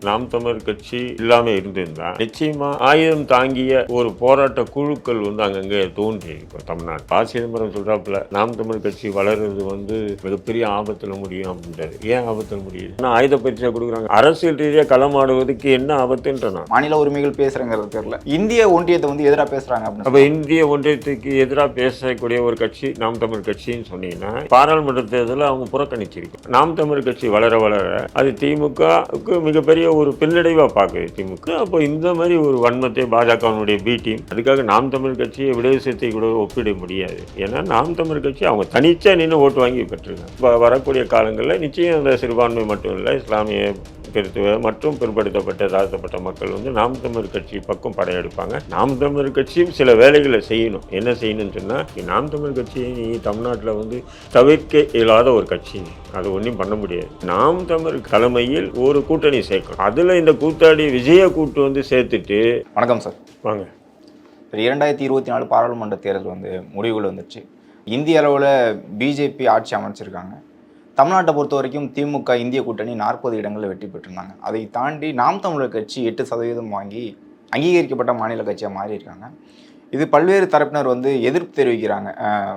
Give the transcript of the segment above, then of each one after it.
நாம் தமிழர் கட்சி இல்லாம இருந்திருந்தா நிச்சயமா ஆயுதம் தாங்கிய ஒரு போராட்ட குழுக்கள் வந்து அங்கங்கே தோன்றி இருக்கும் தமிழ்நாடு. ப. சிதம்பரம் சொல்றாப்புல நாம் தமிழர் கட்சி வளர்றது வந்து மிகப்பெரிய ஆபத்துல முடியும் அப்படின்றாரு. ஏன் ஆபத்துல முடியுது? ஏன்னா ஆயுத பயிற்சியா கொடுக்குறாங்க? அரசியல் ரீதியா களமாடுவதற்கு என்ன ஆபத்துன்ற நான் மாநில உரிமைகள் பேசுறேங்கிறது பேர்ல இந்திய ஒன்றியத்தை வந்து எதிராக பேசுறாங்க அப்ப இந்திய ஒன்றியத்துக்கு எதிராக பேசக்கூடிய ஒரு கட்சி நாம் தமிழ் கட்சின்னு சொன்னீங்கன்னா பாராளுமன்ற தேர்தலில் அவங்க புறக்கணிச்சிருக்கு நாம் தமிழ் கட்சி வளர வளர அது திமுகவுக்கு மிகப்பெரிய ஒரு பின்னடைவாக பார்க்குது திமுக. அப்போ இந்த மாதிரி ஒரு வன்மத்தை பாஜகவினுடைய பி டீம் அதுக்காக நாம் தமிழ் கட்சியை விடுதலை கூட ஒப்பிட முடியாது. ஏன்னா நாம் தமிழ் கட்சி அவங்க தனிச்சா நின்று ஓட்டு வாங்கி பெற்றிருக்காங்க. இப்போ வரக்கூடிய காலங்களில் நிச்சயம் அந்த சிறுபான்மை மட்டும் இல்லை இஸ்லாமிய கிறித்துவ மற்றும் பிற்படுத்தப்பட்ட தாழ்த்தப்பட்ட மக்கள் வந்து நாம் தமிழர் கட்சி பக்கம் படையெடுப்பாங்க. நாம் தமிழர் கட்சியும் சில வேலைகளை செய்யணும். என்ன செய்யணும்னு சொன்னால் நாம் தமிழ் கட்சியை நீ தமிழ்நாட்டில் வந்து தவிர்க்க இயலாத ஒரு கட்சி. அது ஒன்றும் பண்ண முடியாது. நாம் தமிழ் தலைமையில் ஒரு கூட்டணி சேர்க்கணும். அதில் இந்த கூத்தாடி விஜய கூட்டு வந்து சேர்த்துட்டு வணக்கம் சார். வாங்க. இரண்டாயிரத்தி இருபத்தி நாலு பாராளுமன்ற தேர்தல் வந்து முடிவுகள் வந்துச்சு. இந்திய அளவில் பிஜேபி ஆட்சி அமைச்சிருக்காங்க. தமிழ்நாட்டை பொறுத்த வரைக்கும் திமுக இந்திய கூட்டணி நாற்பது இடங்களில் வெற்றி பெற்றிருந்தாங்க. அதை தாண்டி நாம் தமிழர் கட்சி எட்டு சதவீதம் வாங்கி அங்கீகரிக்கப்பட்ட மாநில கட்சியாக மாறியிருக்காங்க. இது பல்வேறு தரப்பினர் வந்து எதிர்ப்பு தெரிவிக்கிறாங்க.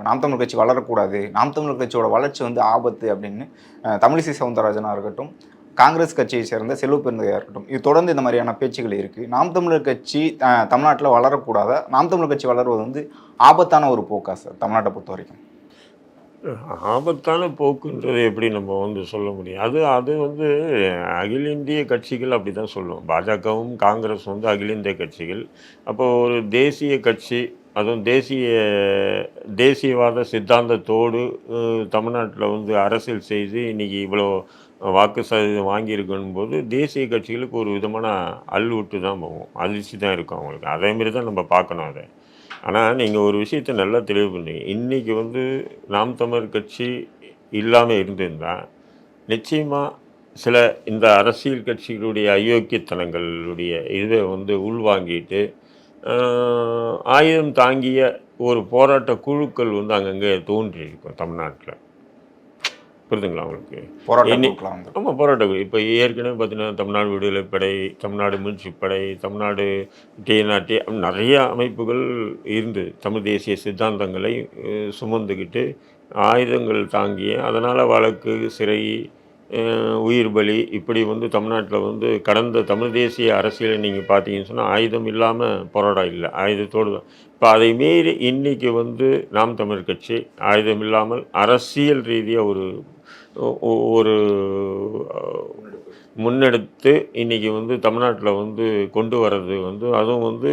நாம் தமிழர் கட்சி வளரக்கூடாது நாம் தமிழர் கட்சியோட வளர்ச்சி வந்து ஆபத்து அப்படின்னு தமிழிசை சவுந்தரராஜனாக இருக்கட்டும் காங்கிரஸ் கட்சியை சேர்ந்த செல்வ பெருந்தகையாக இருக்கட்டும் இது தொடர்ந்து இந்த மாதிரியான பேச்சுகள் இருக்குது நாம் தமிழர் கட்சி தமிழ்நாட்டில் வளரக்கூடாத? நாம் தமிழர் கட்சி வளர்வது வந்து ஆபத்தான ஒரு போக்கா சார் தமிழ்நாட்டை பொறுத்த வரைக்கும்? ஆபத்தான போக்குன்றது எப்படி நம்ம வந்து சொல்ல முடியும்? அது அது வந்து அகில இந்திய கட்சிகள் அப்படி தான் சொல்லுவோம். பாஜகவும் காங்கிரஸ் வந்து அகில இந்திய கட்சிகள். அப்போ ஒரு தேசிய கட்சி அதுவும் தேசிய தேசியவாத சித்தாந்தத்தோடு தமிழ்நாட்டில் வந்து அரசியல் செய்து இன்னைக்கு இவ்வளோ வாக்கு சதவீதம் வாங்கியிருக்கணும் போது தேசிய கட்சிகளுக்கு ஒரு விதமான அல்விட்டு தான் போகும். அதிர்ச்சி தான் இருக்கும் அவங்களுக்கு. அதேமாரி தான் நம்ம பார்க்கணும் அதை. ஆனால் நீங்கள் ஒரு விஷயத்தை நல்லா தெளிவு பண்ணீங்க இன்றைக்கி வந்து நாம் தமிழர் கட்சி இல்லாமல் இருந்திருந்தால் நிச்சயமாக சில இந்த அரசியல் கட்சிகளுடைய அயோக்கியத்தனங்களுடைய இதை வந்து உள்வாங்கிட்டு ஆயுதம் தாங்கிய ஒரு போராட்ட குழுக்கள் வந்து அங்கங்கே தோன்றி இருக்கும் தமிழ்நாட்டில். புரிதுங்களா உங்களுக்கு? போராட்டம் ஆமாம் போராட்டம் இப்போ ஏற்கனவே பார்த்தீங்கன்னா தமிழ்நாடு விடுதலை படை தமிழ்நாடு மீட்சிப் படை தமிழ்நாடு டிஎன்ஆர்டி நிறைய அமைப்புகள் இருந்தது தமிழ் தேசிய சித்தாந்தங்களை சுமந்துக்கிட்டு ஆயுதங்கள் தாங்கிய அதனால் வழக்கு சிறை உயிர் பலி இப்படி வந்து தமிழ்நாட்டில் வந்து கடந்த தமிழ் தேசிய அரசியலை நீங்கள் பார்த்தீங்கன்னு சொன்னால் ஆயுதம் இல்லாமல் போராட்டம் இல்லை. ஆயுதத்தோடு தான். இப்போ அதை மீறி இன்னைக்கு வந்து நாம் தமிழ் கட்சி ஆயுதம் இல்லாமல் அரசியல் ரீதியாக ஒரு ஒரு முன்னெடுத்து இன்னைக்கு வந்து தமிழ்நாட்டில் வந்து கொண்டு வர்றது வந்து அதுவும் வந்து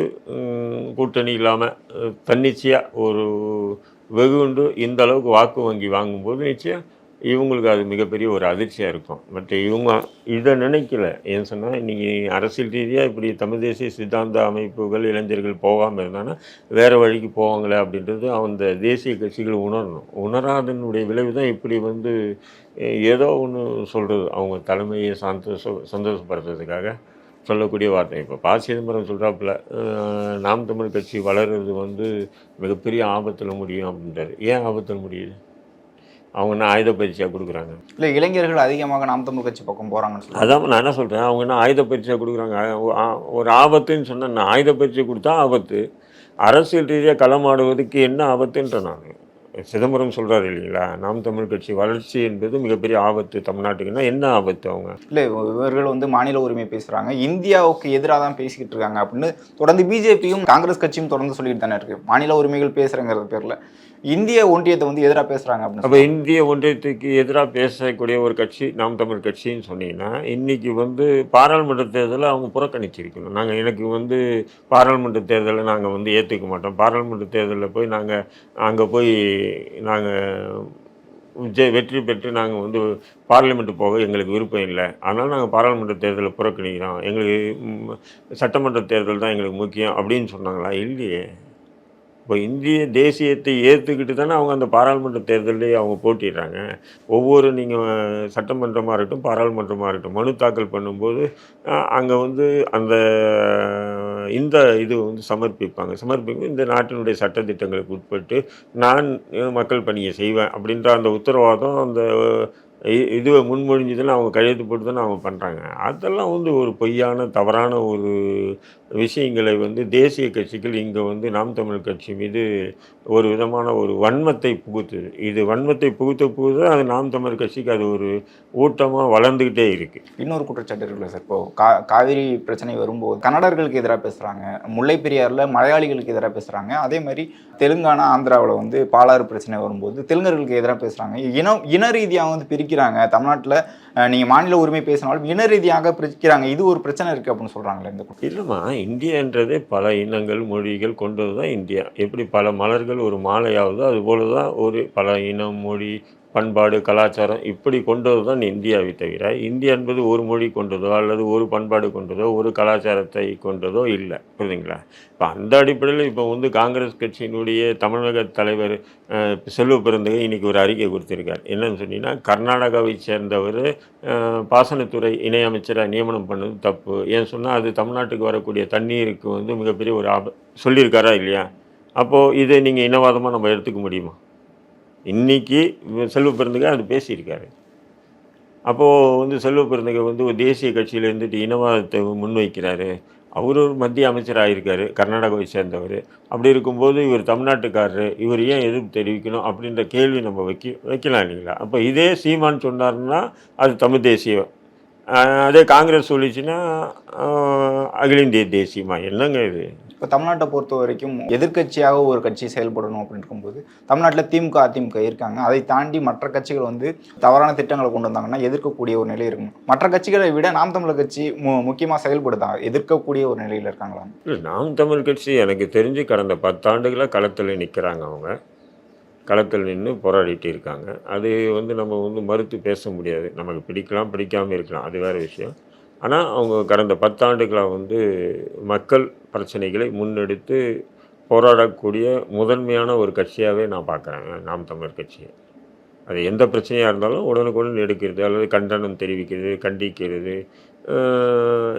கூட்டணி இல்லாமல் தன்னிச்சையாக ஒரு வெகுண்டு இந்த அளவுக்கு வாக்கு வங்கி வாங்கும்போது நிச்சயம் இவங்களுக்கு அது மிகப்பெரிய ஒரு அதிர்ச்சியாக இருக்கும். பட் இவங்க இதை நினைக்கல. ஏன்னு சொன்னால் இன்றைக்கி அரசியல் ரீதியாக இப்படி தமிழ் தேசிய சித்தாந்த அமைப்புகள் இளைஞர்கள் போகாமல் இருந்தாங்கன்னா வேறு வழிக்கு போவாங்களே அப்படின்றது அந்த தேசிய கட்சிகள் உணரணும். உணராதனுடைய விளைவு தான் இப்படி வந்து ஏதோ ஒன்று சொல்கிறது அவங்க தலைமையை சந்தோஷ சந்தோஷப்படுத்துறதுக்காக சொல்லக்கூடிய வார்த்தை. இப்போ ப. சிதம்பரம் சொல்கிறாப்புல நாம் தமிழ் கட்சி வளர்றது வந்து மிகப்பெரிய ஆபத்தில் முடியும் அப்படின்றாரு. ஏன் ஆபத்தில் முடியுது? அவங்க என்ன ஆயுத பயிற்சியாக கொடுக்குறாங்க. இல்லை இளைஞர்கள் அதிகமாக நாம் தமிழ் கட்சி பக்கம் போகிறாங்கன்னு சொல்லி அதான் நான் என்ன சொல்கிறேன் அவங்க என்ன ஆயுத பயிற்சியாக கொடுக்குறாங்க. ஒரு ஆபத்துன்னு சொன்னால் நான் ஆயுத பயிற்சி கொடுத்தா ஆபத்து. அரசியல் ரீதியாக களமாடுவதற்கு என்ன ஆபத்துன்ற நான் சிதம்பரம் சொல்கிறாரு இல்லைங்களா நாம் தமிழ் கட்சி வளர்ச்சி என்பது மிகப்பெரிய ஆபத்து தமிழ்நாட்டுக்குன்னா என்ன ஆபத்து அவங்க? இல்லை இவர்கள் வந்து மாநில உரிமை பேசுகிறாங்க இந்தியாவுக்கு எதிராக தான் பேசிக்கிட்டு இருக்காங்க அப்படின்னு தொடர்ந்து பிஜேபியும் காங்கிரஸ் கட்சியும் தொடர்ந்து சொல்லிட்டு தானே இருக்கு. மாநில உரிமைகள் பேசுகிறேங்கிறது பேரில். இந்திய ஒன்றியத்தை வந்து எதிராக பேசுகிறாங்க அப்படின்னு அப்போ இந்திய ஒன்றியத்துக்கு எதிராக பேசக்கூடிய ஒரு கட்சி நாம் தமிழ் கட்சின்னு சொன்னீங்கன்னா இன்னைக்கு வந்து பாராளுமன்ற தேர்தலை அவங்க புறக்கணிச்சிருக்கணும். நாங்கள் எனக்கு வந்து பாராளுமன்ற தேர்தலை நாங்கள் வந்து ஏற்றுக்க மாட்டோம். பாராளுமன்ற தேர்தலில் போய் நாங்கள் அங்கே போய் நாங்கள் வெற்றி பெற்று நாங்கள் வந்து பார்லிமெண்ட் போக எங்களுக்கு விருப்பம் இல்லை. ஆனால் நாங்கள் பாராளுமன்ற தேர்தலை புறக்கணிக்கிறோம். எங்களுக்கு சட்டமன்ற தேர்தல் தான் எங்களுக்கு முக்கியம் அப்படின்னு சொன்னாங்களா? இல்லையே. இப்போ இந்திய தேசியத்தை ஏற்றுக்கிட்டு தானே அவங்க அந்த பாராளுமன்ற தேர்தலே அவங்க போட்டிடுறாங்க ஒவ்வொரு நீங்கள் சட்டமன்றமாக இருக்கட்டும் பாராளுமன்றமாக இருக்கட்டும் மனு தாக்கல் பண்ணும்போது அங்கே வந்து அந்த இந்த இது வந்து சமர்ப்பிப்பாங்க. சமர்ப்பிக்கும் இந்த நாட்டினுடைய சட்டத்திட்டங்களுக்கு உட்பட்டு நான் மக்கள் பணியை செய்வேன் அப்படின்ற அந்த உத்தரவாதம் அந்த இதுவை முன்மொழிஞ்சதுன்னு அவங்க கையெழுத்து போட்டு தானே அவங்க பண்ணுறாங்க அதெல்லாம் வந்து ஒரு பொய்யான தவறான ஒரு விஷயங்களை வந்து தேசிய கட்சிகள் இங்கே வந்து நாம் தமிழ் கட்சி மீது ஒரு விதமான ஒரு வன்மத்தை புகுத்துது. இது வன்மத்தை புகுத்த புகுத்த அது நாம் தமிழ் கட்சிக்கு அது ஒரு ஊட்டமாக வளர்ந்துக்கிட்டே இருக்குது இன்னொரு குற்றச்சாட்டு இருக்குல்ல சார்? இப்போ கா காவிரி பிரச்சனை வரும்போது கன்னடர்களுக்கு எதிராக பேசுகிறாங்க முல்லை பெரியாறில் மலையாளிகளுக்கு எதிராக பேசுகிறாங்க அதே மாதிரி தெலுங்கானா ஆந்திராவில் வந்து பாலாறு பிரச்சனை வரும்போது தெலுங்கர்களுக்கு எதிராக பேசுகிறாங்க இனம் இன ரீதியாக வந்து பிரிக்கிறாங்க. தமிழ்நாட்டில் நீங்கள் மாநில உரிமை பேசினாலும் இன ரீதியாக பிரிக்கிறாங்க. இது ஒரு பிரச்சனை இருக்குது அப்படின்னு சொல்கிறாங்களே இந்த. இல்லைம்மா இந்தியான்றதே பல இனங்கள் மொழிகள் கொண்டது தான் இந்தியா. எப்படி பல மலர்கள் ஒரு மாலையாகுதோ அதுபோல தான் ஒரு பல இனம் மொழி பண்பாடு கலாச்சாரம் இப்படி கொண்டது தான் இந்தியாவை தவிர இந்தியா என்பது ஒரு மொழி கொண்டதோ அல்லது ஒரு பண்பாடு கொண்டதோ ஒரு கலாச்சாரத்தை கொண்டதோ இல்லை. புரியுதுங்களா? இப்போ அந்த அடிப்படையில் இப்போ வந்து காங்கிரஸ் கட்சியினுடைய தமிழக தலைவர் செல்வ பிறந்தகை இன்றைக்கி ஒரு அறிக்கை கொடுத்துருக்கார். என்னன்னு சொன்னீங்கன்னா கர்நாடகாவை சேர்ந்தவர் பாசனத்துறை இணையமைச்சராக நியமனம் பண்ணது தப்பு. ஏன் சொன்னால் அது தமிழ்நாட்டுக்கு வரக்கூடிய தண்ணீருக்கு வந்து மிகப்பெரிய ஒரு ஆப சொல்லியிருக்காரா இல்லையா? அப்போது இதை நீங்கள் இனவாதமாக நம்ம எடுத்துக்க முடியுமா? இன்னைக்கு செல்வ பெருந்தகை அது பேசியிருக்காரு. அப்போது வந்து செல்வ பெருந்தகை வந்து ஒரு தேசிய கட்சியில் இருந்துட்டு இனவாதத்தை முன்வைக்கிறாரு. அவர் ஒரு மத்திய அமைச்சராக இருக்கார் கர்நாடகாவை சேர்ந்தவர். அப்படி இருக்கும்போது இவர் தமிழ்நாட்டுக்காரரு இவர் ஏன் எதிர்ப்பு தெரிவிக்கணும் அப்படின்ற கேள்வி நம்ம வைக்க வைக்கலாம் இல்லைங்களா? அப்போ இதே சீமான் சொன்னார்னா அது தமிழ் தேசியம். அதே காங்கிரஸ் சொல்லிச்சுன்னா அகில இந்திய தேசியமா? என்னங்க இது? இப்போ தமிழ்நாட்டை பொறுத்த வரைக்கும் எதிர்க்கட்சியாக ஒரு கட்சி செயல்படணும் அப்படின்னு இருக்கும்போது தமிழ்நாட்டில் திமுக அதிமுக இருக்காங்க. அதை தாண்டி மற்ற கட்சிகள் வந்து தவறான திட்டங்களை கொண்டு வந்தாங்கன்னா எதிர்க்கக்கூடிய ஒரு நிலை இருக்கும். மற்ற கட்சிகளை விட நாம் தமிழர் கட்சி மு முக்கியமாக செயல்படுதா? எதிர்க்கக்கூடிய ஒரு நிலையில் இருக்காங்களா? இல்லை நாம் தமிழ் கட்சி எனக்கு தெரிஞ்சு கடந்த பத்தாண்டுகளாக களத்தில் நிற்கிறாங்க அவங்க. களத்தில் நின்று போராடிட்டு இருக்காங்க. அது வந்து நம்ம வந்து மறுத்து பேச முடியாது. நமக்கு பிடிக்கலாம் பிடிக்காமல் இருக்கலாம். அது வேறு விஷயம். ஆனால் அவங்க கடந்த பத்தாண்டுகளாக வந்து மக்கள் பிரச்சனைகளை முன்னெடுத்து போராடக்கூடிய முதன்மையான ஒரு கட்சியாகவே நான் பார்க்குறேன் நாம் தமிழர் கட்சியை அது எந்த பிரச்சனையாக இருந்தாலும் உடனுக்குடன் எடுக்கிறது அல்லது கண்டனம் தெரிவிக்கிறது கண்டிக்கிறது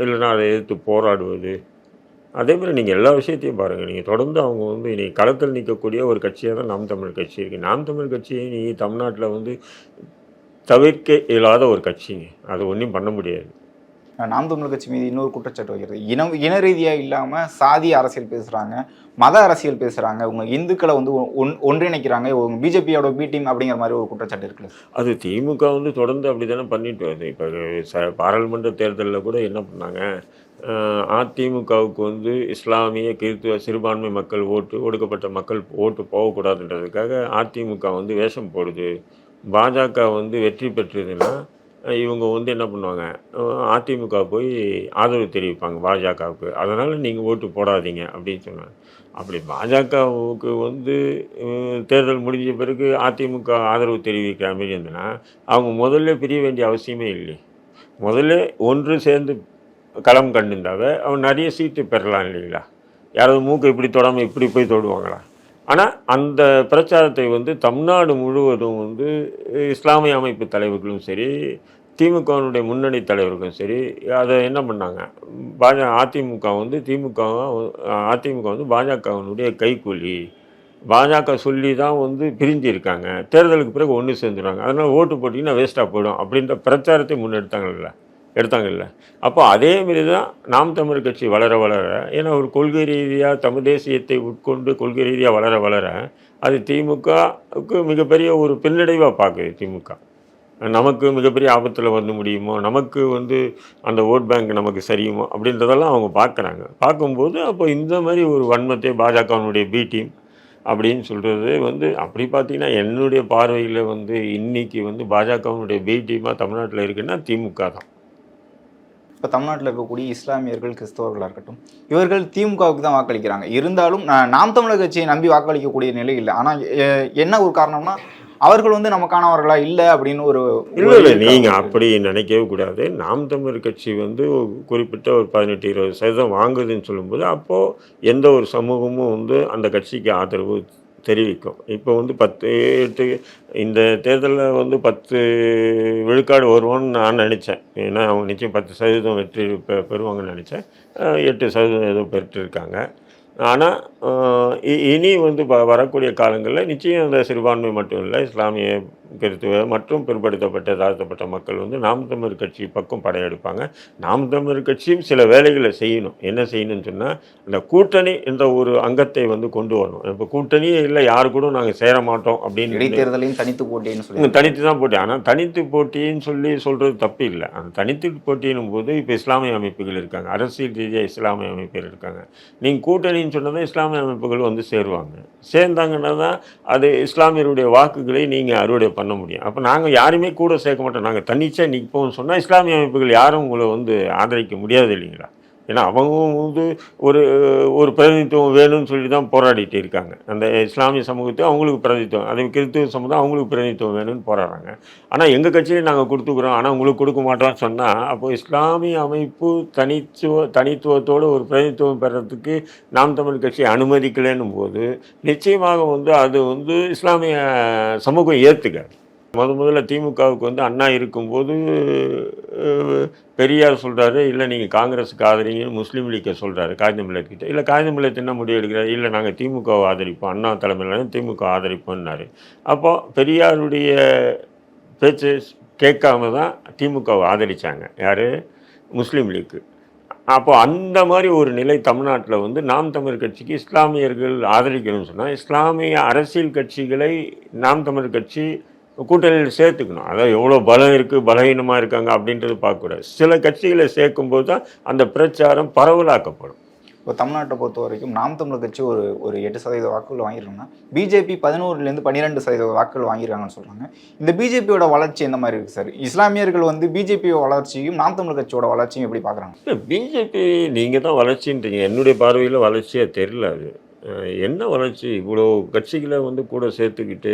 இல்லைனா அதை எதிர்த்து போராடுவது. அதே மாதிரி நீங்கள் எல்லா விஷயத்தையும் பாருங்கள் நீங்கள் தொடர்ந்து அவங்க வந்து இன்றைக்கி களத்தில் நிற்கக்கூடிய ஒரு கட்சியாக தான் நாம் தமிழ் கட்சி இருக்குது நாம் தமிழ் கட்சியை நீ தமிழ்நாட்டில் வந்து தவிர்க்க இயலாத ஒரு கட்சிங்க. அது ஒன்றும் பண்ண முடியாது. நாம் தமிழர் கட்சி மீது இன்னொரு குற்றச்சாட்டு வைக்கிறது இனம் இன ரீதியாக இல்லாமல் சாதி அரசியல் பேசுகிறாங்க மத அரசியல் பேசுகிறாங்க உங்க இந்துக்களை வந்து ஒன் ஒன்றிணைக்கிறாங்க உங்க பிஜேபியோட பி டீம் அப்படிங்கிற மாதிரி ஒரு குற்றச்சாட்டு இருக்குல்ல அது திமுக வந்து தொடர்ந்து அப்படி தானே பண்ணிட்டு வருது. இப்போ ச பாராளுமன்ற தேர்தலில் கூட என்ன பண்ணாங்க? அதிமுகவுக்கு வந்து இஸ்லாமிய கிறித்துவ சிறுபான்மை மக்கள் ஓட்டு ஒடுக்கப்பட்ட மக்கள் ஓட்டு போகக்கூடாதுன்றதுக்காக அதிமுக வந்து வேஷம் போடுது. பாஜக வந்து வெற்றி பெற்றதுன்னா இவங்க வந்து என்ன பண்ணுவாங்க? அதிமுக போய் ஆதரவு தெரிவிப்பாங்க பாஜகவுக்கு. அதனால் நீங்கள் ஓட்டு போடாதீங்க அப்படின்னு சொன்னாங்க அப்படி பாஜகவுக்கு வந்து தேர்தல் முடிஞ்ச பிறகு அதிமுக ஆதரவு தெரிவிக்கிற மாதிரி இருந்ததுன்னா அவங்க முதல்ல பிரிய வேண்டிய அவசியமே இல்லை முதல்ல ஒன்று சேர்ந்து களம் கண்டிருந்தாவே அவன் நிறைய சீட்டு பெறலாம் இல்லைங்களா? யாராவது மூக்கு இப்படி தொடாமல் இப்படி போய் தொடுவாங்களா? ஆனால் அந்த பிரச்சாரத்தை வந்து தமிழ்நாடு முழுவதும் வந்து இஸ்லாமிய அமைப்பு தலைவர்களும் சரி திமுகவினுடைய முன்னணி தலைவர்களும் சரி அதை என்ன பண்ணாங்க? பாஜக அதிமுக வந்து திமுக அதிமுக வந்து பாஜகவினுடைய கைக்கூலி. பாஜக சொல்லி தான் வந்து பிரிஞ்சு இருக்காங்க தேர்தலுக்கு பிறகு ஒன்று சேர்ந்துடுறாங்க அதனால் ஓட்டு போட்டிங்கன்னா வேஸ்ட்டாக போயிடும் அப்படின்ற பிரச்சாரத்தை முன்னெடுத்தாங்கல்ல. எடுத்தாங்கல்ல. அப்போ அதே மாரி தான் நாம் தமிழ் கட்சி வளர வளர ஏன்னா ஒரு கொள்கை ரீதியாக தமிழ் தேசியத்தை உட்கொண்டு கொள்கை ரீதியாக வளர வளர அது திமுகவுக்கு மிகப்பெரிய ஒரு பின்னடைவாக பார்க்குது திமுக. நமக்கு மிகப்பெரிய ஆபத்தில் வந்து முடியுமோ நமக்கு வந்து அந்த ஓட் பேங்க் நமக்கு சரியுமோ அப்படின்றதெல்லாம் அவங்க பார்க்குறாங்க. பார்க்கும்போது அப்போ இந்த மாதிரி ஒரு வன்மத்தை பாஜகவினுடைய பி டீம் அப்படின்னு சொல்கிறது வந்து அப்படி பார்த்தீங்கன்னா என்னுடைய பார்வையில் வந்து இன்னைக்கு வந்து பாஜகவினுடைய பி டீமாக தமிழ்நாட்டில் இருக்குன்னா திமுக தான். இப்போ தமிழ்நாட்டில் இருக்கக்கூடிய இஸ்லாமியர்கள் கிறிஸ்தவர்களாக இருக்கட்டும் இவர்கள் திமுகவுக்கு தான் வாக்களிக்கிறாங்க. இருந்தாலும் நாம் தமிழர் கட்சியை நம்பி வாக்களிக்கக்கூடிய நிலை இல்லை. ஆனால் என்ன ஒரு காரணம்னா அவர்கள் வந்து நமக்கானவர்களா இல்லை அப்படின்னு ஒரு இல்லை இல்லை நீங்கள் அப்படி நினைக்கவே கூடாது. நாம் தமிழர் கட்சி வந்து குறிப்பிட்ட ஒரு பதினெட்டு இருபது சதவீதம் வாங்குதுன்னு சொல்லும்போது அப்போது எந்த ஒரு சமூகமும் வந்து அந்த கட்சிக்கு ஆதரவு தெரிவிக்கும். இப்போ வந்து பத்து எட்டு இந்த தேர்தலில் வந்து பத்து விழுக்காடு வருவோன்னு நான் நினச்சேன். ஏன்னா அவங்க நிச்சயம் பத்து சதவீதம் வெற்றி பெ பெறுவாங்கன்னு நினச்சேன். எட்டு சதவீதம் ஏதோ பெற்றிருக்காங்க. ஆனால் இனி வந்து வரக்கூடிய காலங்களில் நிச்சயம் அந்த சிறுபான்மை மட்டும் இல்லை இஸ்லாமிய கிறித்துவ மற்றும் பிற்படுத்தப்பட்ட தாழ்த்தப்பட்ட மக்கள் வந்து நாம் தமிழர் கட்சி பக்கம் படையெடுப்பாங்க நாம் தமிழர் கட்சியும் சில வேலைகளை செய்யணும். என்ன செய்யணும்னு சொன்னால் அந்த கூட்டணி என்ற ஒரு அங்கத்தை வந்து கொண்டு வரணும். இப்போ கூட்டணியே இல்லை யாரு கூட நாங்கள் சேர மாட்டோம் அப்படின்னு இடைத்தேர்தலையும் தனித்து போட்டின்னு சொல்லி. தனித்து தான் போட்டி. ஆனால் தனித்து போட்டின்னு சொல்லி சொல்கிறது தப்பு இல்லை. அந்த தனித்து போட்டின்னும் போது இப்போ இஸ்லாமிய அமைப்புகள் இருக்காங்க. அரசியல் ரீதியாக இஸ்லாமிய அமைப்புகள் இருக்காங்க. நீங்கள் கூட்டணின்னு சொன்னதான் இஸ்லாமிய அமைப்புகள் வந்து சேருவாங்க. சேர்ந்தாங்கன்னா தான் அது இஸ்லாமியருடைய வாக்குகளை நீங்கள் அறுவடை பண்ண முடியும். அப்போ நாங்கள் யாருமே கூட சேர்க்க மாட்டோம். நாங்கள் தனிச்சா நிற்போம்னு சொன்னால் இஸ்லாமிய அமைப்புகள் யாரும் உங்களை வந்து ஆதரிக்க முடியாது இல்லைங்களா? ஏன்னா அவங்க வந்து ஒரு ஒரு பிரதிநிதித்துவம் வேணும்னு சொல்லி தான் போராடிட்டு இருக்காங்க. அந்த இஸ்லாமிய சமூகத்தை அவங்களுக்கு பிரதிநிதித்துவம் அதே கிறித்துவ சமூகம் அவங்களுக்கு பிரதிநிதித்துவம் வேணும்னு போராடுறாங்க. ஆனால் எங்கள் கட்சியிலே நாங்கள் கொடுத்துக்குறோம் ஆனால் உங்களுக்கு கொடுக்க மாட்டோம்னு சொன்னால் அப்போ இஸ்லாமிய அமைப்பு தனித்துவ தனித்துவத்தோடு ஒரு பிரதிநிதித்துவம் பெறத்துக்கு நாம் தமிழ் கட்சி அனுமதிக்கலைன்னும் போது நிச்சயமாக வந்து அது வந்து இஸ்லாமிய சமூகம் ஏற்றுக்காது முத முதல்ல திமுகவுக்கு வந்து அண்ணா இருக்கும்போது பெரியார் சொல்கிறாரு இல்லை நீங்கள் காங்கிரஸுக்கு ஆதரிங்கன்னு முஸ்லீம் லீக்கை சொல்கிறாரு காகிதமில்லத்துக்கிட்ட இல்லை காகித என்ன முடிவு எடுக்கிறார்? இல்லை நாங்கள் திமுகவை ஆதரிப்போம் அண்ணா தலைமையில் திமுக ஆதரிப்போம்னாரு. அப்போ பெரியாருடைய பேச்சு கேட்காம தான் திமுகவை ஆதரித்தாங்க யார்? முஸ்லீம் லீக்கு அப்போ அந்த மாதிரி ஒரு நிலை தமிழ்நாட்டில் வந்து நாம் தமிழ் கட்சிக்கு இஸ்லாமியர்கள் ஆதரிக்கணும்னு சொன்னால் இஸ்லாமிய அரசியல் கட்சிகளை நாம் தமிழ் கட்சி கூட்டணியில் சேர்த்துக்கணும். அதாவது எவ்வளோ பலம் இருக்குது பலவீனமாக இருக்காங்க அப்படின்றது பார்க்கக்கூடாது. சில கட்சிகளை சேர்க்கும்போது தான் அந்த பிரச்சாரம் பரவலாக்கப்படும். இப்போ தமிழ்நாட்டை பொறுத்த வரைக்கும் நாம் தமிழர் கட்சி ஒரு ஒரு எட்டு சதவீத வாக்குகள் வாங்கியிருக்கோம்னா பிஜேபி பதினோருலேருந்து பன்னிரெண்டு சதவீத வாக்குகள் வாங்கியிருக்காங்கன்னு சொல்கிறாங்க இந்த பிஜேபியோட வளர்ச்சி எந்த மாதிரி இருக்குது சார்? இஸ்லாமியர்கள் வந்து பிஜேபி வளர்ச்சியும் நாம் தமிழர் கட்சியோட வளர்ச்சியும் எப்படி பார்க்குறாங்க? இல்லை பிஜேபி நீங்கள் தான் வளர்ச்சின்றீங்க. என்னுடைய பார்வையில் வளர்ச்சியாக தெரில அது. என்ன வளர்ச்சி? இவ்வளோ கட்சிகளை வந்து கூட சேர்த்துக்கிட்டு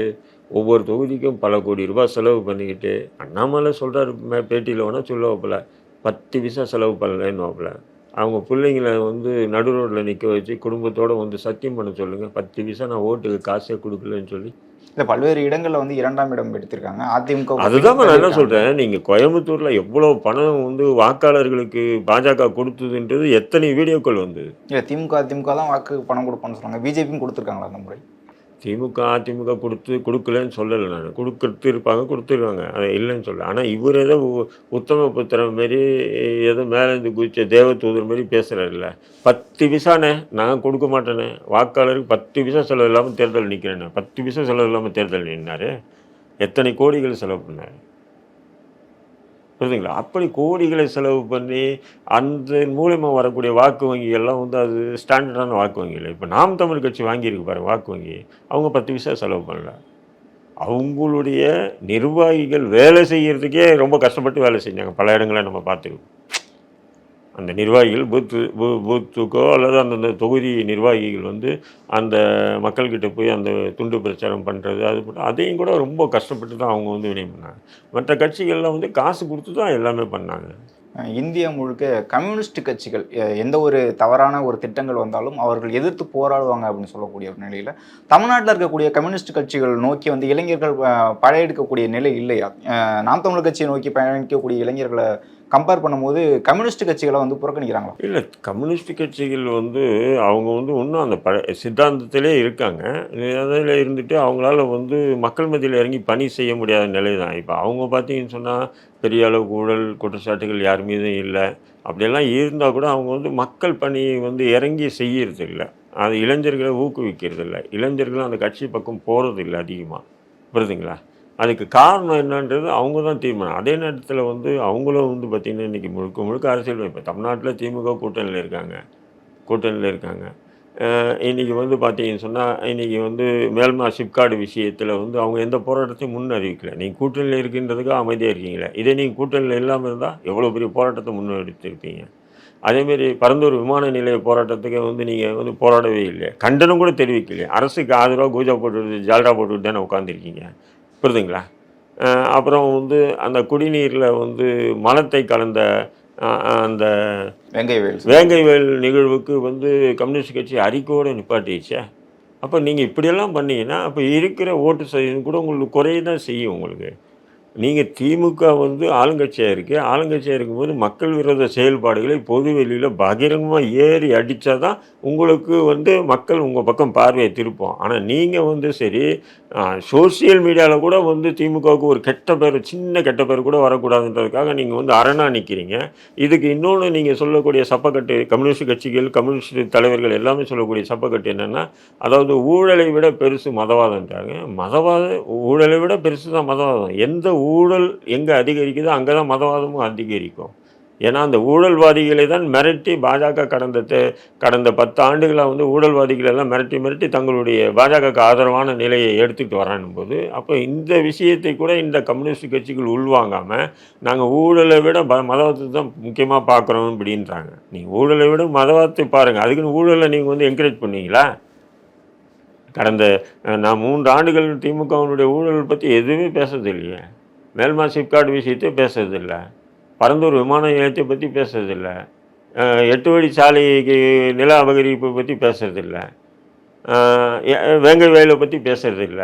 ஒவ்வொரு தொகுதிக்கும் பல கோடி ரூபாய் செலவு பண்ணிக்கிட்டு அண்ணாமலை சொல்கிறாரு பேட்டியில் வேணால் சொல்லுவாப்புல. பத்து விசா செலவு பண்ணலன்னு அவங்க பிள்ளைங்கள வந்து நடு ரோட்டில் நிற்க வச்சு குடும்பத்தோடு வந்து சத்தியம் பண்ண சொல்லுங்கள் பத்து விசா நான் ஓட்டுக்கு காசே கொடுக்கலன்னு சொல்லி. இல்லை பல்வேறு இடங்களில் வந்து இரண்டாம் இடம் எடுத்திருக்காங்க. அதிமுக அதுதான் நான் என்ன சொல்கிறேன் நீங்கள் கோயம்புத்தூரில் எவ்வளோ பணம் வந்து வாக்காளர்களுக்கு பாஜக கொடுத்ததுன்றது எத்தனை வீடியோக்கள் வந்தது? இல்லை திமுக அதிமுக தான் வாக்கு பணம் கொடுப்போம்னு சொன்னாங்க. பிஜேபியும் கொடுத்துருக்காங்களா அந்த முறை? திமுக அதிமுக கொடுத்து கொடுக்கலன்னு சொல்லலை நான். கொடுக்கறது இருப்பாங்க கொடுத்துருவாங்க. அதை இல்லைன்னு சொல்ல ஆனால் இவர் ஏதோ உத்தம புத்திரன் மாரி ஏதோ மேலேருந்து குதிச்ச தேவதூதர் மாதிரி பேசுகிறாருல்ல பத்து விசானே நான் கொடுக்க மாட்டேனே. வாக்காளருக்கு பத்து விசா செலவு இல்லாமல் தேர்தல் நிற்கிறேன்னு பத்து விசா செலவு இல்லாமல் தேர்தல் நின்னார். எத்தனை கோடிகள் செலவு பண்ணார்? புரியுதுங்களா? அப்படி கோடிகளை செலவு பண்ணி அந்த மூலயமா வரக்கூடிய வாக்கு வங்கிகள்லாம் வந்து அது ஸ்டாண்டர்டான வாக்கு வங்கிகள். இப்போ நாம் தமிழ் கட்சி வாங்கியிருக்கு பாருங்க வாக்கு வங்கி. அவங்க பத்து பைசா செலவு பண்ணல. அவங்களுடைய நிர்வாகிகள் வேலை செய்கிறதுக்கே ரொம்ப கஷ்டப்பட்டு வேலை செஞ்சாங்க. பல இடங்களை நம்ம பார்த்துருக்கோம். அந்த நிர்வாகிகள் பூத்து பூ பூத்துக்கோ அல்லது அந்தந்த தொகுதி நிர்வாகிகள் வந்து அந்த மக்கள்கிட்ட போய் அந்த துண்டு பிரச்சாரம் பண்ணுறது அது அதையும் கூட ரொம்ப கஷ்டப்பட்டு தான் அவங்க வந்து வினை பண்ணாங்க. மற்ற கட்சிகள்லாம் வந்து காசு கொடுத்து தான் எல்லாமே பண்ணாங்க. இந்தியா முழுக்க கம்யூனிஸ்ட் கட்சிகள் எந்த ஒரு தவறான ஒரு திட்டங்கள் வந்தாலும் அவர்கள் எதிர்த்து போராடுவாங்க அப்படின்னு சொல்லக்கூடிய ஒரு நிலையில் தமிழ்நாட்டில் இருக்கக்கூடிய கம்யூனிஸ்ட் கட்சிகள் நோக்கி வந்து இளைஞர்கள் அஹ், படையெடுக்கக்கூடிய நிலை இல்லையா? நாம் தமிழர் கட்சியை நோக்கி பயணிக்கக்கூடிய இளைஞர்களை கம்பேர் பண்ணும்போது கம்யூனிஸ்ட் கட்சிகளை வந்து புறக்கணிக்கிறாங்களா? இல்லை கம்யூனிஸ்ட் கட்சிகள் வந்து அவங்க வந்து இன்னும் அந்த ப சித்தாந்தத்திலே இருக்காங்க. அதில் இருந்துட்டு அவங்களால வந்து மக்கள் மத்தியில் இறங்கி பணி செய்ய முடியாத நிலை தான் இப்போ அவங்க பார்த்தீங்கன்னு சொன்னால் பெரிய அளவு ஊழல் குற்றச்சாட்டுகள் யார் மீதும் இல்லை. அப்படியெல்லாம் இருந்தால் கூட அவங்க வந்து மக்கள் பணியை வந்து இறங்கி செய்யறது இல்லை அது இளைஞர்களை ஊக்குவிக்கிறது இல்லை இளைஞர்கள் அந்த கட்சி பக்கம் போகிறது இல்லை அதிகமாக புரியுதுங்களா? அதுக்கு காரணம் என்னன்றது அவங்க தான் தீர்மானம். அதே நேரத்தில் வந்து அவங்களும் வந்து பார்த்திங்கன்னா இன்றைக்கி முழுக்க முழுக்க அரசியல் இப்போ தமிழ்நாட்டில் திமுக கூட்டணியில் இருக்காங்க. கூட்டணியில் இருக்காங்க. இன்றைக்கி இன்னைக்கு வந்து பார்த்தீங்கன்னு சொன்னால் இன்னைக்கு வந்து மேல்மா சிப்காடு விஷயத்தில் வந்து அவங்க எந்த போராட்டத்தையும் முன் அறிவிக்கல நீங்கள் கூட்டணியில் இருக்கின்றதுக்கு அமைதியாக இருக்கீங்களே. இதே நீங்கள் கூட்டணியில் இல்லாமல் இருந்தால் எவ்வளோ பெரிய போராட்டத்தை முன்னெடுத்திருப்பீங்க. அதேமாரி பரந்தூர் விமான நிலைய போராட்டத்துக்கு வந்து நீங்கள் வந்து போராடவே இல்லை கண்டனம் கூட தெரிவிக்கலையே. அரசுக்கு ஆதரவாக கூஜா போட்டு ஜால்ரா போட்டுக்கிட்டு தானே உட்காந்துருக்கீங்க புரியுதுங்களா அப்புறம் வந்து அந்த குடிநீரில் வந்து மலத்தை கலந்த அந்த வெங்கை வேல். வேங்கை வயல் நிகழ்வுக்கு வந்து கம்யூனிஸ்ட் கட்சி அறிக்கையோடு நிப்பாட்டிச்சே அப்போ நீங்கள் இப்படியெல்லாம் பண்ணீங்கன்னா அப்போ இருக்கிற ஓட்டு சதவீதம் கூட உங்களுக்கு குறைய தான் செய்யும் உங்களுக்கு. நீங்கள் திமுக வந்து ஆளுங்கட்சியாக இருக்குது ஆளுங்கட்சியாக இருக்கும்போது மக்கள் விரோத செயல்பாடுகளை பொது வெளியில் பகிரங்கமாக ஏறி அடித்தா தான் உங்களுக்கு வந்து மக்கள் உங்கள் பக்கம் பார்வையை திருப்போம். ஆனால் நீங்கள் வந்து சரி சோசியல் மீடியாவில் கூட வந்து திமுகவுக்கு ஒரு கெட்ட பேர் சின்ன கெட்ட பேர் கூட வரக்கூடாதுன்றதுக்காக நீங்கள் வந்து அரணா நிற்கிறீங்க இதுக்கு இன்னொன்று நீங்கள் சொல்லக்கூடிய சப்பக்கட்டு கம்யூனிஸ்ட் கட்சிகள் கம்யூனிஸ்ட் தலைவர்கள் எல்லாமே சொல்லக்கூடிய சப்பக்கட்டு என்னென்னா அதாவது ஊழலை விட பெருசு மதவாதம்ன்றாங்க. மதவாத ஊழலை விட பெருசு தான் மதவாதம். எந்த ஊழல் எங்கே அதிகரிக்குதோ அங்கே தான் மதவாதமும் அதிகரிக்கும். ஏன்னா அந்த ஊழல்வாதிகளை தான் மிரட்டி பாஜக கடந்த கடந்த பத்து ஆண்டுகளாக வந்து ஊழல்வாதிகளெல்லாம் மிரட்டி மிரட்டி தங்களுடைய பாஜகவுக்கு ஆதரவான நிலையை எடுத்துகிட்டு வரானும் போது அப்போ இந்த விஷயத்தை கூட இந்த கம்யூனிஸ்ட் கட்சிகள் உள்வாங்காமல் நாங்கள் ஊழலை விட ப மதவாதத்தை தான் முக்கியமாக பார்க்குறோம் அப்படின்றாங்க. நீங்கள் ஊழலை விட மதவாதத்தை பாருங்கள் அதுக்குன்னு ஊழலை நீங்கள் வந்து என்கரேஜ் பண்ணீங்களா? கடந்த நான் மூன்று ஆண்டுகள் திமுகவினுடைய ஊழல் பற்றி எதுவுமே பேசுறது இல்லையே. மேல்மா சிப்காட் விஷயத்தை பேசுறதில்ல. பரந்தூர் விமான நிலையத்தை பற்றி பேசுறதில்ல. எட்டு வழி சாலைக்கு நில அபகரிப்பு பற்றி பேசுறதில்லை. வேங்கை வயலை பற்றி பேசுறதில்ல.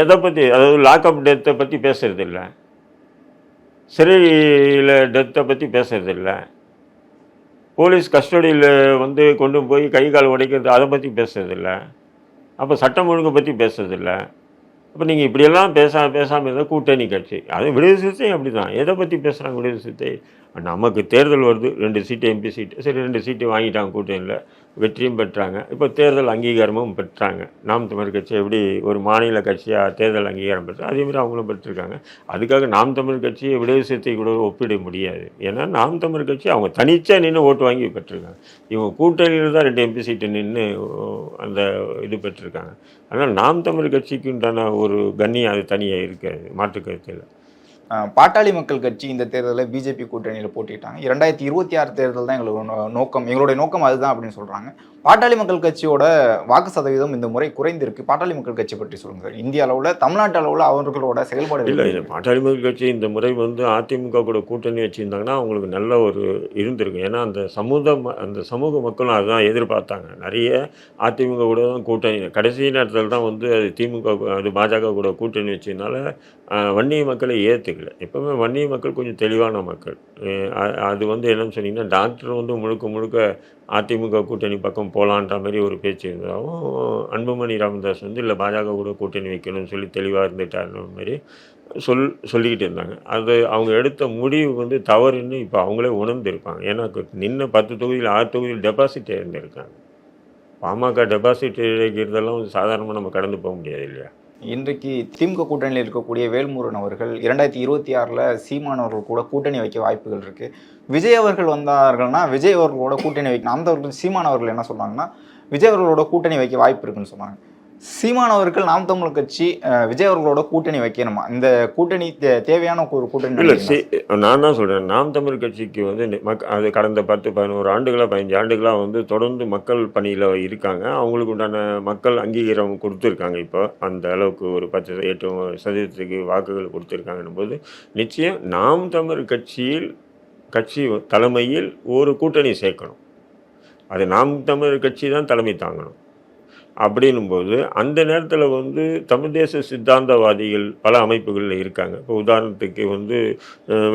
எதை பற்றி அதாவது லாக்அப் டெத்தை பற்றி பேசுறதில்ல. சிறையில் டெத்தை பற்றி பேசுறதில்ல. போலீஸ் கஸ்டடியில் வந்து கொண்டு போய் கை கால் உடைக்கிறது அதை பற்றி பேசுறதில்ல. அப்போ சட்டம் ஒழுங்கை பற்றி பேசுறதில்ல. அப்போ நீங்கள் இப்படியெல்லாம் பேச பேசாமல் இருந்தால் கூட்டணி கட்சி. அது விடுதலை சிறுத்தை அப்படி தான் எதை பற்றி பேசுகிறாங்க விடுதலை சிறுத்தை? நமக்கு தேர்தல் வருது. ரெண்டு சீட்டு எம்பி சீட்டு. சரி ரெண்டு சீட்டு வாங்கிட்டாங்க கூட்டணியில். வெற்றியும் பெற்றாங்க. இப்போ தேர்தல் அங்கீகாரமும் பெற்றாங்க. நாம் தமிழ் கட்சி எப்படி ஒரு மாநில கட்சியாக தேர்தல் அங்கீகாரம் பெற்று அதேமாதிரி அவங்களும் பெற்றிருக்காங்க. அதுக்காக நாம் தமிழ் கட்சியை விடுதலை சிறுத்தை கூட ஒப்பிட முடியாது. ஏன்னா நாம் தமிழ் கட்சி அவங்க தனிச்சா நின்று ஓட்டு வாங்கி பெற்றிருக்காங்க. இவங்க கூட்டணியில் தான் ரெண்டு எம்பி சீட்டு நின்று அந்த இது பெற்றிருக்காங்க. ஆனால் நாம் தமிழ் கட்சிக்கு உண்டான ஒரு கண்ணியம் அது தனியாக இருக்காது மாற்றுக்கருத்தில் பாட்டாளி மக்கள் கட்சி இந்த தேர்தலில் பிஜேபி கூட்டணியில் போட்டிட்டாங்க. இரண்டாயிரத்தி இருபத்தி ஆறு தேர்தல் தான் எங்களோட நோ- நோக்கம். எங்களுடைய நோக்கம் அதுதான் அப்படின்னு சொல்றாங்க. பாட்டாளி மக்கள் கட்சியோட வாக்கு சதவீதம் இந்த முறை குறைந்திருக்கு. பாட்டாளி மக்கள் கட்சி பற்றி சொல்லுங்க சார். இந்திய அளவில் தமிழ்நாட்டு அளவில் அவர்களோட செயல்பாடு இல்லை இல்லை. பாட்டாளி மக்கள் கட்சி இந்த முறை வந்து அதிமுக கூட கூட்டணி வச்சுருந்தாங்கன்னா அவங்களுக்கு நல்ல ஒரு இருந்திருக்கும் ஏன்னா அந்த சமூக ம- அந்த சமூக மக்களும் அதுதான் எதிர்பார்த்தாங்க. நிறைய அதிமுக கூட தான் கூட்டணி கடைசி நேரத்தில் தான் வந்து அது திமுக அது பாஜக கூட கூட்டணி வச்சதுனால வன்னிய மக்களை ஏற்றுக்கல எப்போவுமே வன்னிய மக்கள் கொஞ்சம் தெளிவான மக்கள். அது வந்து என்னன்னு சொன்னீங்கன்னா டாக்டர் வந்து முழுக்க முழுக்க அதிமுக கூட்டணி பக்கம் போகலான்ற மாதிரி ஒரு பேச்சு இருந்தாலும் அன்புமணி ராமதாஸ் வந்து இல்லை பாஜக கூட கூட்டணி வைக்கணும்னு சொல்லி தெளிவாக இருந்துட்டாருன்ற மாதிரி சொல் சொல்லிக்கிட்டு இருந்தாங்க. அது அவங்க எடுத்த முடிவு வந்து தவறுன்னு இப்போ அவங்களே உணர்ந்திருப்பாங்க. ஏன்னா நின்ன பத்து தொகுதியில் ஆறு தொகுதியில் டெபாசிட் இருந்திருக்காங்க பாமக டெபாசிட் இழக்கிறதெல்லாம் வந்து சாதாரணமாக நம்ம கடந்து போக முடியாது இல்லையா? இன்றைக்கு திமுக கூட்டணியில் இருக்கக்கூடிய வேல்முருகன் அவர்கள் இரண்டாயிரத்தி இருபத்தி ஆறில் சீமான் அவர்கள் கூட கூட்டணி வைக்க வாய்ப்புகள் இருக்கு. விஜய் அவர்கள் வந்தார்கள்னா விஜய் அவர்களோட கூட்டணி வைக்கணும் அந்த அவர்கள் சீமான் அவர்கள் என்ன சொன்னாங்கன்னா விஜய் அவர்களோட கூட்டணி வைக்க வாய்ப்பு இருக்குன்னு சொன்னாங்க. சீமான் அவர்கள் நாம் தமிழ் கட்சி விஜய் அவர்களோட கூட்டணி வைக்கணுமா? இந்த கூட்டணி தேவையான ஒரு கூட்டணி இல்லை நான் தான் சொல்கிறேன் நாம் தமிழ் கட்சிக்கு வந்து மக் அது கடந்த பத்து பதினோரு ஆண்டுகளாக பதினஞ்சு ஆண்டுகளாக வந்து தொடர்ந்து மக்கள் பணியில் இருக்காங்க. அவங்களுக்கு உண்டான மக்கள் அங்கீகாரம் கொடுத்துருக்காங்க இப்போ. அந்த அளவுக்கு ஒரு பத்து எட்டு சதவீதத்துக்கு வாக்குகள் கொடுத்துருக்காங்கன்னும் போது நிச்சயம். நாம் தமிழ் கட்சியில் கட்சி தலைமையில் ஒரு கூட்டணி சேர்க்கணும். அது நாம் தமிழ் கட்சி தான் தலைமை தாங்கணும். அப்படின்னும்போது அந்த நேரத்தில் வந்து தமிழ் தேச சித்தாந்தவாதிகள் பல அமைப்புகளில் இருக்காங்க. இப்போ உதாரணத்துக்கு வந்து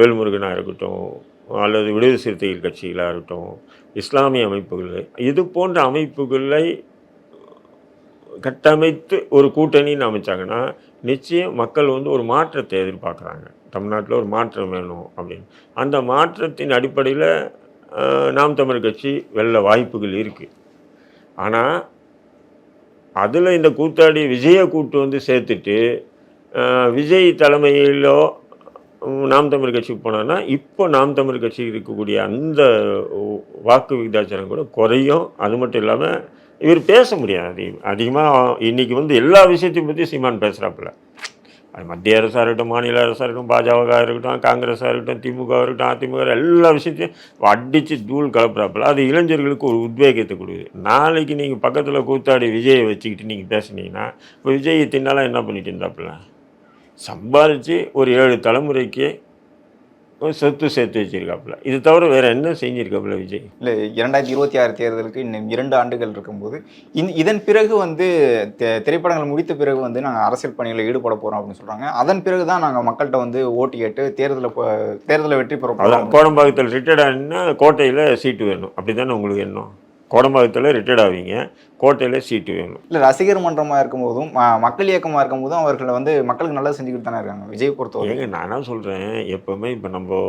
வேல்முருகனாக இருக்கட்டும் அல்லது விடுதலை சிறுத்தைகள் கட்சிகளாக இருக்கட்டும் இஸ்லாமிய அமைப்புகள் இது போன்ற அமைப்புகளை கட்டமைத்து ஒரு கூட்டணின்னு அமைச்சாங்கன்னா நிச்சயம் மக்கள் வந்து ஒரு மாற்றத்தை எதிர்பார்க்குறாங்க. தமிழ்நாட்டில் ஒரு மாற்றம் வேணும் அப்படின்னு. அந்த மாற்றத்தின் அடிப்படையில் நாம் தமிழ் கட்சி வெல்ல வாய்ப்புகள் இருக்குது ஆனால் அதில் இந்த கூத்தாடி விஜயை கூட்டு வந்து சேர்த்துட்டு விஜய் தலைமையிலோ நாம் தமிழ் கட்சிக்கு போனோன்னா இப்போ நாம் தமிழ் கட்சி இருக்கக்கூடிய அந்த வாக்கு விகிதாச்சாரம் கூட குறையும். அது மட்டும் இல்லாமல் இவர் பேச முடியாது. அதிகம் அதிகமாக இன்றைக்கி வந்து எல்லா விஷயத்தையும் பற்றி சீமான் பேசுகிறாப்புல அது மத்திய அரசாக இருக்கட்டும் மாநில அரசாக இருக்கட்டும் பாஜக இருக்கட்டும் காங்கிரஸாக இருக்கட்டும் திமுக இருக்கட்டும் அதிமுக எல்லா விஷயத்தையும் அடித்து தூள் கலப்புறாப்பில். அது இளைஞர்களுக்கு ஒரு உத்வேகத்தை கொடுக்குது. நாளைக்கு நீங்கள் பக்கத்தில் கூத்தாடி விஜயை வச்சுக்கிட்டு நீங்கள் பேசுனீங்கன்னா இப்போ விஜய் தின்னாலாம் என்ன பண்ணிட்டு இருந்தாப்புல? சம்பாதிச்சு ஒரு ஏழு தலைமுறைக்கு சொத்து சேர்த்து வச்சிருக்காப்புல. இது தவிர வேற என்ன செஞ்சிருக்காப்புல விஜய்? இல்லை இரண்டாயிரத்தி இருபத்தி ஆறு தேர்தலுக்கு இன்னும் இரண்டு ஆண்டுகள் இருக்கும்போது இந்த இதன் பிறகு வந்து திரைப்படங்கள் முடித்த பிறகு வந்து நாங்கள் அரசியல் பணிகளில் ஈடுபட போகிறோம் அப்படின்னு சொல்கிறாங்க அதன் பிறகு தான் நாங்கள் மக்கள்கிட்ட வந்து ஓட்டு கேட்டு தேர்தலில் தேர்தலில் வெற்றி பெற அதான் போகிறோம் கோடம்பாக்கத்தில் ரிட்டையர்ட் ஆனா கோட்டையில் சீட்டு வேணும். அப்படி தானே உங்களுக்கு எண்ணம்? கோடம்பாக்கத்தில் ரிட்டையர்ட் ஆவீங்க. கோட்டையில் சீட்டு வேணும். இல்லை ரசிகர் மன்றமாக இருக்கும்போதும் மக்கள் இயக்கமாக இருக்கும்போதும் அவர்கள் வந்து மக்களுக்கு நல்லது செஞ்சுக்கிட்டு தானே இருக்காங்க விஜய் பொறுத்தவரை. ஏங்க நானா சொல்கிறேன் எப்போவுமே இப்போ நம்ம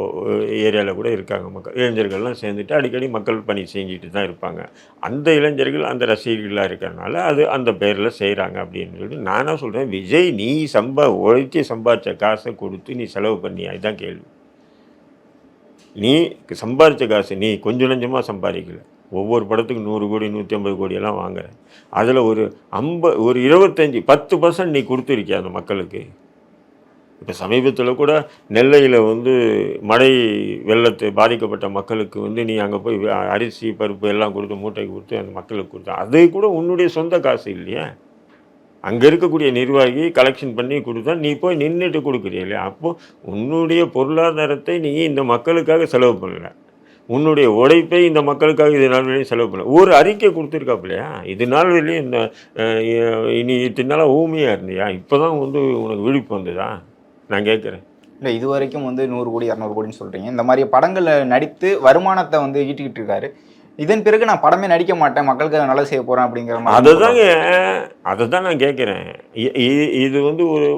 ஏரியாவில் கூட இருக்காங்க மக்கள். இளைஞர்கள்லாம் சேர்ந்துட்டு அடிக்கடி மக்கள் பணி செஞ்சுட்டு தான் இருப்பாங்க. அந்த இளைஞர்கள் அந்த ரசிகர்களாக இருக்கிறனால அது அந்த பேரில் செய்கிறாங்க அப்படின்னு சொல்லி நானா சொல்கிறேன் விஜய் நீ சம்பா உழைச்சி சம்பாதிச்ச காசை கொடுத்து நீ செலவு பண்ணியா இதுதான் கேள்வி. நீ சம்பாதிச்ச காசு நீ கொஞ்சம் நஞ்சமாக சம்பாதிக்கல. ஒவ்வொரு படத்துக்கு நூறு கோடி நூற்றி ஐம்பது கோடியெல்லாம் வாங்குறேன். அதில் ஒரு ஐம்ப ஒரு இருபத்தஞ்சி பத்து பர்சன்ட் நீ கொடுத்துருக்கிய அந்த மக்களுக்கு? இப்போ சமீபத்தில் கூட நெல்லையில் வந்து மழை வெள்ளத்து பாதிக்கப்பட்ட மக்களுக்கு வந்து நீ அங்கே போய் அரிசி பருப்பு எல்லாம் கொடுத்து மூட்டை கொடுத்து அந்த மக்களுக்கு கொடுத்த அது கூட உன்னுடைய சொந்த காசு இல்லையா? அங்கே இருக்கக்கூடிய நிர்வாகி கலெக்ஷன் பண்ணி கொடுத்தா நீ போய் நின்றுட்டு கொடுக்குறிய இல்லையா? அப்போது உன்னுடைய பொருளாதாரத்தை நீ இந்த மக்களுக்காக செலவு பண்ணலை. உன்னுடைய உழைப்பை இந்த மக்களுக்காக இது நாள் வரையும் செலவு பண்ணல. ஒரு அறிக்கை கொடுத்துருக்காப்லையா இது நாள் வரையும் இந்த இனி இத்தனால ஊமையாக இருந்தியா? இப்போ தான் வந்து உனக்கு விழிப்பு வந்ததா? நான் கேட்குறேன். இல்லை இது வரைக்கும் வந்து நூறு கோடி இரநூறு கோடின்னு சொல்கிறீங்க இந்த மாதிரி படங்களில் நடித்து வருமானத்தை வந்து ஈட்டிக்கிட்டு இருக்காரு. இதன் பிறகு நான் படமே நடிக்க மாட்டேன். மக்களுக்கு நல்லது செய்ய போகிறேன் அப்படிங்கிற மாதிரி அதுதாங்க அதை தான் நான் கேட்குறேன். இது வந்து ஒரு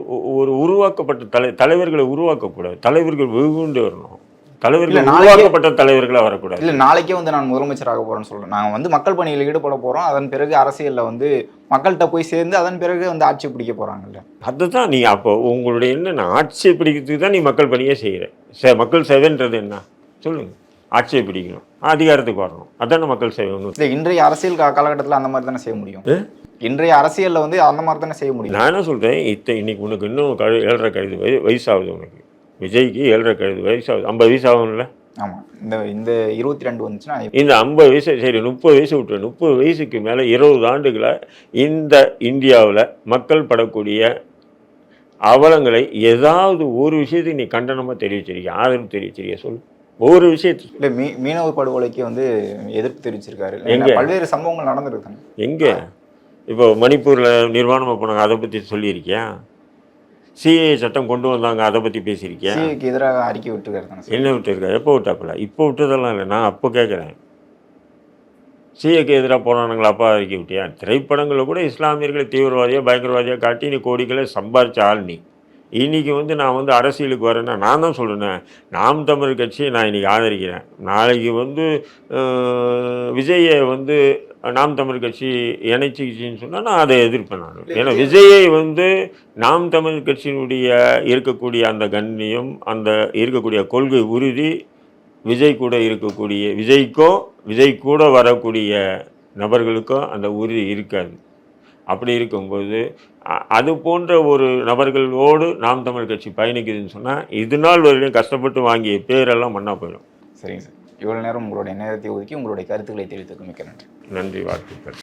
ஒரு உருவாக்கப்பட்ட தலை தலைவர்களை உருவாக்கக்கூடாது. தலைவர்கள் வெகுண்டு வரணும். தலைவர்கள் உருவாக்கப்பட்ட தலைவர்களாக வரக்கூடாது. இல்லை நாளைக்கே வந்து நான் முதலமைச்சராக போகிறேன்னு சொல்கிறேன் நாங்கள் வந்து மக்கள் பணியில் ஈடுபட போகிறோம் அதன் பிறகு அரசியலில் வந்து மக்கள்கிட்ட போய் சேர்ந்து அதன் பிறகு வந்து ஆட்சி பிடிக்க போகிறாங்கல்ல அதுதான் நீ அப்போ உங்களுடைய என்ன நான் ஆட்சியை பிடிக்கிறதுக்கு தான் நீ மக்கள் பணியே செய்கிற சே மக்கள் சேவைன்றது என்ன? சொல்லுங்க. ஆட்சியை பிடிக்கணும். அதிகாரத்துக்கு வரணும். அதானே மக்கள் சேவை இல்லை இன்றைய அரசியல் காலகட்டத்தில் அந்த மாதிரி தானே செய்ய முடியும்? இன்றைய அரசியலில் வந்து அந்த மாதிரி தானே செய்ய முடியும்? நான் என்ன சொல்கிறேன் இத்த இன்னைக்கு உனக்கு இன்னும் கழு ஏழரை கழுது வய வயசாகுது உனக்கு. விஜய்க்கு ஏழரை கழுது வயசாகுது ஐம்பது வயசு ஆகும்ல? ஆமாம் இந்த இந்த இருபத்தி ரெண்டு வந்துச்சுன்னா இந்த ஐம்பது வயசு சரி முப்பது வயசு விட்டு முப்பது வயசுக்கு மேலே இருபது ஆண்டுகளை இந்த இந்தியாவில் மக்கள் படக்கூடிய அவலங்களை ஏதாவது ஒரு விஷயத்துக்கு நீ கண்டனமாக தெரிவிச்சிருக்கிய? ஆதரவு தெரிவிச்சிருக்கிய? சொல்லு. ஒவ்வொரு விஷயத்து இல்லை மீ மீனவ படுகொலைக்கு வந்து எதிர்ப்பு தெரிவிச்சிருக்காரு. எங்க? பல்வேறு சம்பவங்கள் நடந்திருக்காங்க எங்கே? இப்போ மணிப்பூரில் நிர்வாணமாக போனாங்க. அதை பற்றி சொல்லியிருக்கியா? சிஏ சட்டம் கொண்டு வந்தாங்க அதை பற்றி பேசியிருக்கியா? சிஏக்கு எதிராக அறிக்கை விட்டுருக்காரு என்ன விட்டுருக்கா எப்போ விட்டாப்புல? இப்போ விட்டதெல்லாம் இல்லை. நான் அப்போ கேட்குறேன். சிஏக்கு எதிராக போனானுங்களா அப்பா அறிக்கை விட்டியா? திரைப்படங்களில் கூட இஸ்லாமியர்களை தீவிரவாதியாக பயங்கரவாதியாக காட்டி நீ கோடிகளை சம்பாரிச்ச ஆள் நீ. இன்னைக்கு வந்து நான் வந்து அரசியலுக்கு வரேன்னா நான் தான் சொல்கிறேன் நாம் தமிழ் கட்சியை நான் இன்னைக்கு ஆதரிக்கிறேன். நாளைக்கு வந்து விஜயை வந்து நாம் தமிழ் கட்சி இணைச்சிக்கிச்சின்னு சொன்னால் நான் அதை எதிர்ப்பேன் நான். ஏன்னா விஜயை வந்து நாம் தமிழ் கட்சியினுடைய இருக்கக்கூடிய அந்த கண்ணியம் அந்த இருக்கக்கூடிய கொள்கை உறுதி விஜய் கூட இருக்கக்கூடிய விஜய்க்கோ விஜய் கூட வரக்கூடிய நபர்களுக்கோ அந்த உறுதி இருக்காது. அப்படி இருக்கும்போது அது போன்ற ஒரு நபர்களோடு நாம் தமிழ் கட்சி பயணிக்குதுன்னு சொன்னால் இது நாள் வரையும் கஷ்டப்பட்டு வாங்கிய பேரெல்லாம் மண்ணா போயிடும் சரிங்க சார். இவ்வளோ நேரம் உங்களுடைய நேரத்தை ஒதுக்கி உங்களுடைய கருத்துக்களை தெரிவித்துக்கு மிக்க நன்றி. நன்றி வாழ்த்துக்கள்.